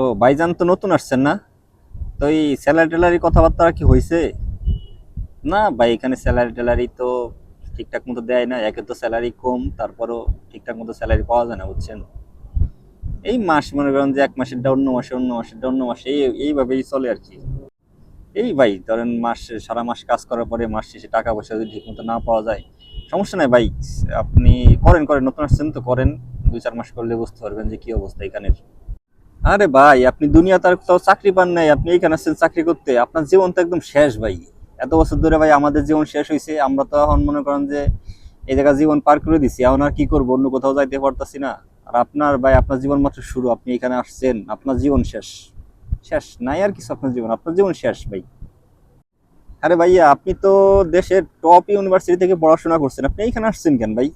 ও, ভাইজান তো নতুন আসছেন না? তো এই স্যালারি ট্যালারি কথাবার্তা কি হয়েছে না ভাই, এখানে স্যালারি ট্যালারি তো ঠিকঠাক মতো দেয় না। একে তো স্যালারি কম, তারপরও ঠিকঠাক মতো স্যালারি পাওয়া যায় না, বুঝছেন? এই মাস মনে করেন যে এক মাসেরটা অন্য মাসে, অন্য মাসেরটা অন্য মাসে, এই, এইভাবেই চলে আর কি। এই ভাই, ধরেন মাস, সারা মাস কাজ করার পরে মাস শেষে টাকা পয়সা যদি ঠিক মতো না পাওয়া যায়, সমস্যা নাই ভাই। আপনি করেন করেন, নতুন আসছেন তো করেন। দুই, চার মাস করলে বুঝতে পারবেন যে কি অবস্থা এখানের। আরে ভাই, আপনি দুনিয়া তার কোথাও চাকরি পান নাই, আপনি এইখানে আসছেন চাকরি করতে। আপনার জীবন তো একদম শেষ ভাই। এত বছর ধরে ভাই আমাদের জীবন শেষ হয়েছে আমরা তো এখন মনে করেন যে এই জায়গা জীবন পার করে দিছি, এখন আর কি করব, অন্য কোথাও যাইতে পারতাছি না। আর আপনার ভাই, আপনার জীবন মাত্র শুরু, আপনি এখানে আসছেন, আপনার জীবন শেষ। শেষ নাই আর কিছু আপনার জীবন আপনার জীবন শেষ ভাই। আরে ভাইয়া, আপনি তো দেশের টপ ইউনিভার্সিটি থেকে পড়াশোনা করছেন, আপনি এইখানে আসছেন কেন ভাই?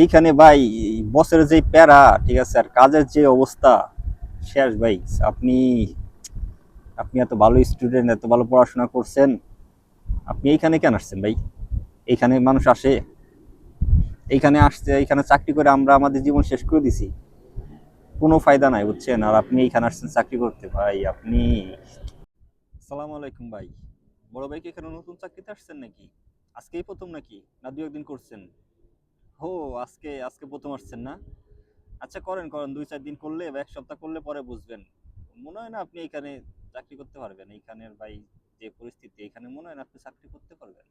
এইখানে ভাই বসের যে প্যারা, ঠিক আছে, আর কাজের যে অবস্থা শেষ ভাই, আপনি আপনি এত ভালো স্টুডেন্ট এত ভালো পড়াশোনা করছেন, আপনি এইখানে কেন আসছেন ভাই? এইখানে মানুষ আসে, এইখানে আসছে, এইখানে চাকরি করে আমরা আমাদের জীবন শেষ করে দিছি। কোনো ফায়দা নাই, বুঝছেন? আর আপনি এইখানে আসছেন চাকরি করতে, ভাই, আপনি আসসালামু আলাইকুম ভাই। বড় ভাই কি এখানে নতুন চাকরিতে আসছেন নাকি? আজকেই প্রথম নাকি? না দু একদিন করছেন? ও আজকে আজকে প্রথম আসছেন না? আচ্ছা করেন করেন। দুই, চার দিন করলে বা এক সপ্তাহ করলে পরে বুঝবেন। মনে হয় না আপনি এখানে চাকরি করতে পারবেন। এইখানের ভাই যে পরিস্থিতি, এখানে মনে হয় না আপনি চাকরি করতে পারবেন।